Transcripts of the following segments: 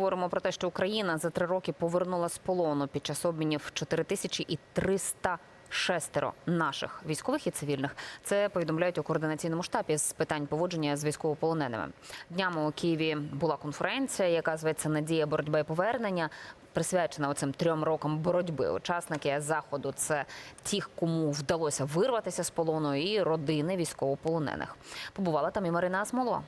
говоримо про те, що Україна за три роки повернула з полону під час обмінів 4300 Шестеро наших військових і цивільних це повідомляють у координаційному штабі з питань поводження з військовополоненими. Днями у Києві була конференція, яка зветься Надія боротьба і повернення. Присвячена оцим трьом рокам боротьби. Учасники заходу це ті, кому вдалося вирватися з полону, і родини військовополонених. Побувала там і Марина Асмолова.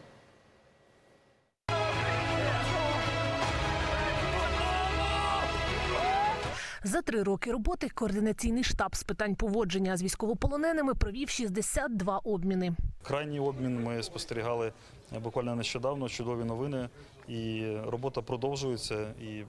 За три роки роботи координаційний штаб з питань поводження з військовополоненими провів 62 обміни. Крайній обмін ми спостерігали буквально нещодавно. Чудові новини, і робота продовжується, і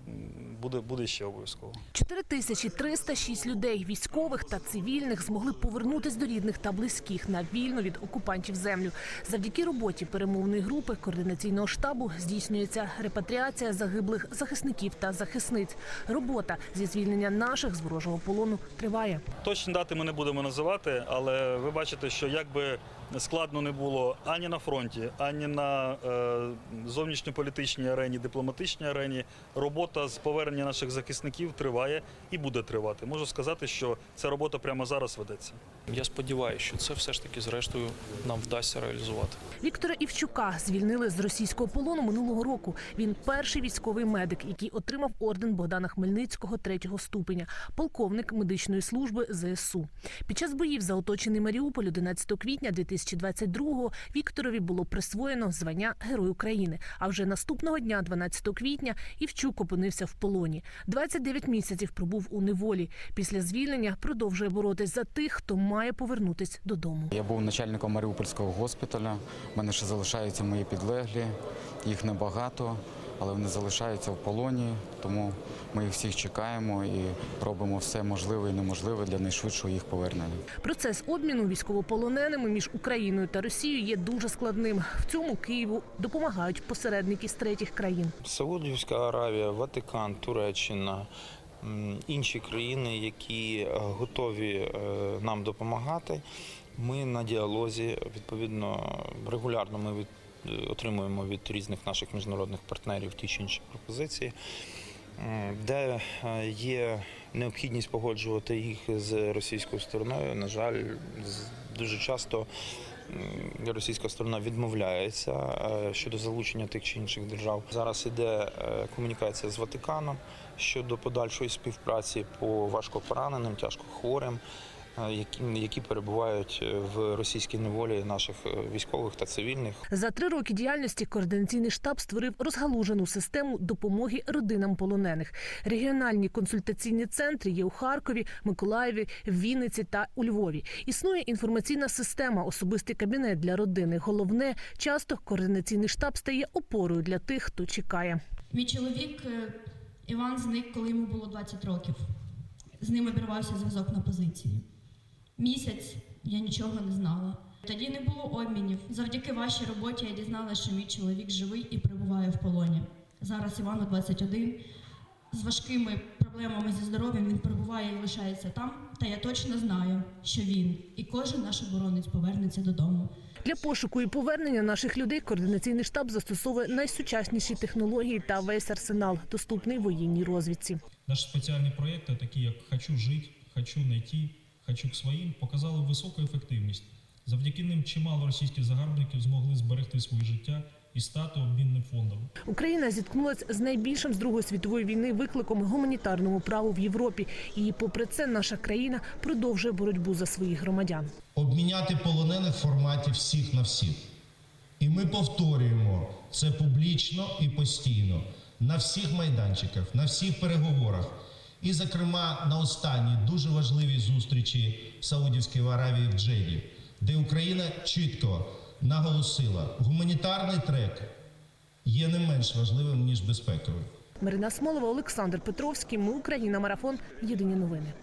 буде, буде ще обов'язково. 4306 людей, військових та цивільних, змогли повернутись до рідних та близьких на вільну від окупантів землю. Завдяки роботі перемовної групи координаційного штабу здійснюється репатріація загиблих захисників та захисниць. Робота зі звільнення наших з ворожого полону триває. Точні дати ми не будемо називати, але ви бачите, що як би складно не було ані на фронті, ані на е, зовнішньополітичній арені, дипломатичній арені, робота з повернення наших захисників триває і буде тривати. Можу сказати, що ця робота прямо зараз ведеться. Я сподіваюся, що це все ж таки зрештою нам вдасться реалізувати. Віктора Івчука звільнили з російського полону минулого року. Він перший військовий медик, який отримав орден Богдана Хмельницького третього ступеня, полковник медичної служби ЗСУ. Під час боїв за оточений Маріуполь 11 квітня 2022-го Вікторові було присвоєно звання Герой України. А вже наступного дня, 12 квітня, Івчук опинився в полоні. 29 місяців пробув у неволі. Після звільнення продовжує боротись за тих, хто має повернутись додому. Я був начальником Маріупольського госпіталя. У мене ще залишаються мої підлеглі. Їх небагато, але вони залишаються в полоні. Тому ми їх всіх чекаємо і робимо все можливе і неможливе для найшвидшого їх повернення. Процес обміну військовополоненими між Україною та Росією є дуже складним. В цьому Києву допомагають посередники з третіх країн. Саудівська Аравія, Ватикан, Туреччина, інші країни, які е, готові е, нам допомагати. Ми на діалозі відповідно регулярно ми від, отримуємо від різних наших міжнародних партнерів ті чи інші пропозиції, де е, є необхідність погоджувати їх з російською стороною. На жаль, дуже часто російська сторона відмовляється е, щодо залучення тих чи інших держав. Зараз іде е, комунікація з Ватиканом щодо подальшої співпраці по важкопораненим, тяжкохворим, е, які, які перебувають в російській неволі наших е, військових та цивільних. За три роки діяльності координаційний штаб створив розгалужену систему допомоги родинам полонених. Регіональні консультаційні центри є у Харкові, Миколаєві, Вінниці та у Львові. Існує інформаційна система, особистий кабінет для родини. Головне, часто координаційний штаб стає опорою для тих, хто чекає. Мій чоловік е, Іван зник, коли йому було 20 років. З ним обірвався зв'язок на позиції. Місяць я нічого не знала. Тоді не було обмінів. Завдяки вашій роботі я дізналася, що мій чоловік живий і перебуває в полоні. Зараз Івану 21. З важкими проблемами зі здоров'ям він перебуває і лишається там. Та я точно знаю, що він і кожен наш оборонець повернеться додому. Для пошуку і повернення наших людей координаційний штаб застосовує найсучасніші технології та весь арсенал, доступний воєнній розвідці. Наші спеціальні проекти, такі як Хочу жити, Хочу знайти, Хочу к своїм, показали високу ефективність. Завдяки ним чимало російських загарбників змогли зберегти своє життя і стати обмінним фондом. Україна зіткнулася з найбільшим з Другої світової війни викликом гуманітарному праву в Європі. І, попри це, наша країна продовжує боротьбу за своїх громадян. обміняти полонених в форматі всіх на всіх. І ми повторюємо це публічно і постійно на всіх майданчиках, на всіх переговорах. І, зокрема, на останній дуже важливій зустрічі в Саудівській Аравії в Джеді, де Україна чітко наголосила, гуманітарний трек є не менш важливим ніж безпековий. Марина Смолова, Олександр Петровський. Ми Україна. Марафон. Єдині новини.